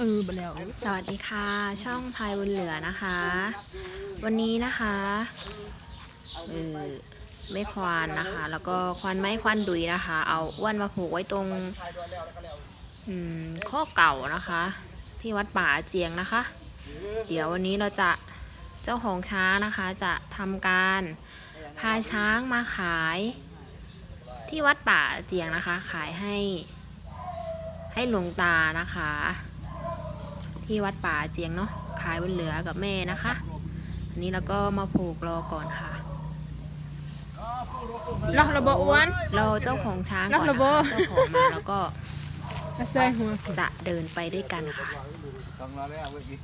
เออไปแล้วสวัสดีค่ะ ช่องพายบนเหลือนะคะ วันนี้นะคะเออไม่ควานนะคะ แล้วก็ควานไม้ควานดุยนะคะ เอาอ้วนมาผูกไว้ตรงอืมข้อเก่านะคะ ที่วัดป่าเจียงนะคะ เดี๋ยววันนี้เราจะเจ้าของช้างนะคะ จะทำการพาช้างมาขาย ที่วัดป่าเจียงนะคะ ขายให้ให้หลวงตานะคะ ที่วัดป่าเจียงเนาะขายบนเหลือกับแม่นะคะ อันนี้เราก็มาผูกรอก่อนค่ะเนาะระบบอ้วนรอเจ้าของช้างก่อนรับระนะเบิคะดเจ้าของมาแล้วก็ใส่หัวจะเดินไปด้วยกันค่ะต้องรอแล้วเมื่อกี้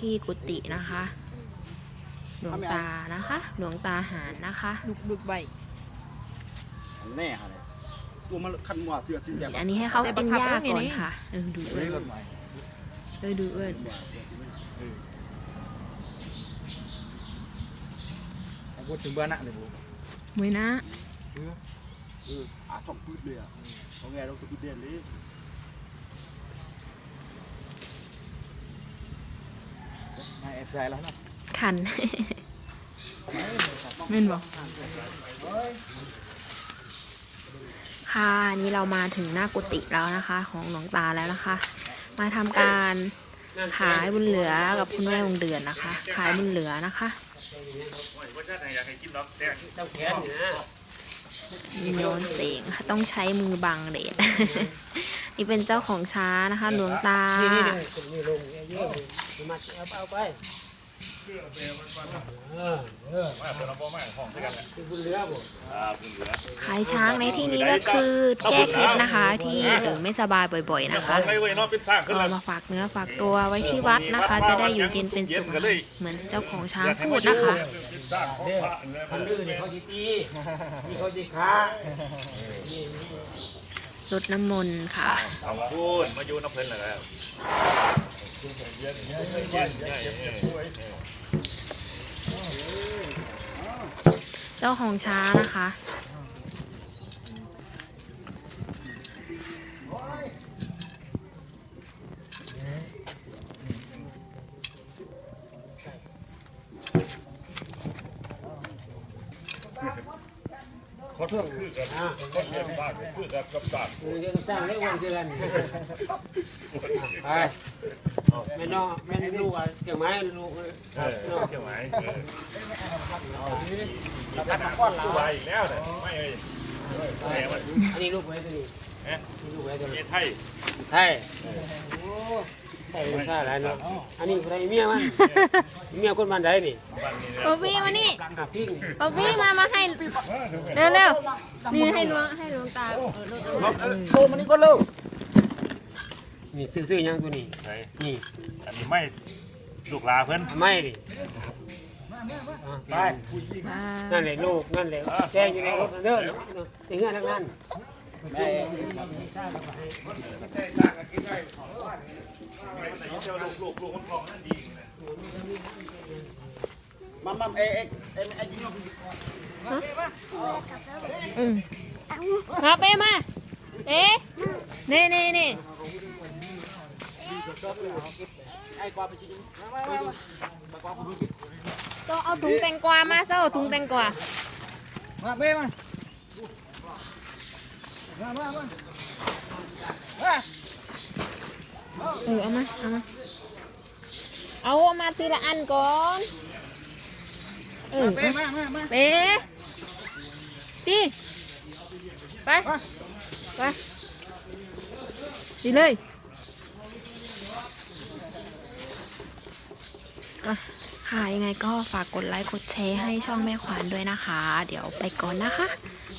ที่กุฏินะคะหลวงตานะคะหลวงตาหารนะคะดุกดุกใบแน่ค่ะเลยตัวมันคันหัวเสือสีแดงอันนี้ให้เขาแต่กินบังคับหญ้าเรื่องก่อนนี้ค่ะเออดูเอื้เฮ้อยนรถใหม่ เออดูเอื้อนพูดถึงเบื้องหน้าเลยบุมวยนะเอออาต้องพืดเลยอะเขาไงเราต้องพืดเด่นเลยไม่แอบใจแล้วนะคันเม่นบอกค่ะอันนี้เรามาถึงหน้ากุฏิแล้วนะคะ ของหลวงตาแล้วนะคะ มาทำการขายบุญเหลือกับคุณแม่วงเดือนนะคะ ขายบุญเหลือนะคะโยนเสียงค่ะต้องใช้มือบังเดชนี่เป็นเจ้าของช้านะคะหลวงตา ขายช้างในที่นี้ก็คือแก้เคล็ดนะคะที่เออไม่สบายบ่อยๆนะคะไม่เว้ยเนาะเป็นทางขึ้นก็แล้วมาฝากเนื้อฝากตัวไว้ที่วัดนะคะ จะได้อยู่เย็นเป็นสุขนะคะเหมือนเจ้าของช้างพูดนะคะเป็นทางของพระเนี่ยคันดื้อนี่เขาสิตีนี่เขาสิค้า รดน้ำมนต์ค่ะเอาพูดมาอยู่น้ำเพลินแล้วเย็นเย็นเย็นเย็นเจ้าของช้างนะคะ ขอโทษคือกับคนเรียนบ้านคือกับกับตาเออเดี๋ยวสร้างได้อ้วนเกินไปแม่น้องแม่ลูกอะเกี่ยวไม้ลูกเออเกี่ยวไหมเราตัดมาก้อนเราอีกแล้วเนี่ยไม่เลยแหมมันอันนี้ลูกไว้ตัวนี้นี่ลูกไว้ตัวเยนี้ไทยใช่ ใช่ใช่หลายเนาะอันนี้ใครเมียมันเมียคนบ้านใดนี่บ้านนี้ป๊อบบี้มานี่อะพิงป๊อบบี้มามาให้เร็วเร็วๆนี่ให้หลวงให้หลวงตาเออเร็วโชว์มันนี่ก็เร็วนี่ซื้อๆยังตัวนี้ไหนนี่อันนี้ไม่ลูกลาเพิ่นไม่ดิไปๆอ่านั่นแหละลูกนั่นแหละแจ้งอยู่ในรถเด้อถึงงานทั้งนั้นแม่ลูกลูกลูกคนทองนั่นดีมัมมัมเอ๊ะเอ๊ะเอ๊ะไอ้ยิงเราอืมมาเป้มาเอ๊ะนี่นี่นี่ไอ้กวาดไปกินมามามามาความรู้ต้องเอาถุงแตงกวามาเซ้าถุงแตงกวามาเบ้มา มามามามาเออเอามาเอามาเอาเอามาทีละอันก่อนเออเบ้มามามาเป๊จีไปไปดีเลยอะค่ะยังไงก็ฝากกดไลค์กดแชร์ให้ช่องแม่ขวานด้วยนะคะ เดี๋ยวไปก่อนนะคะ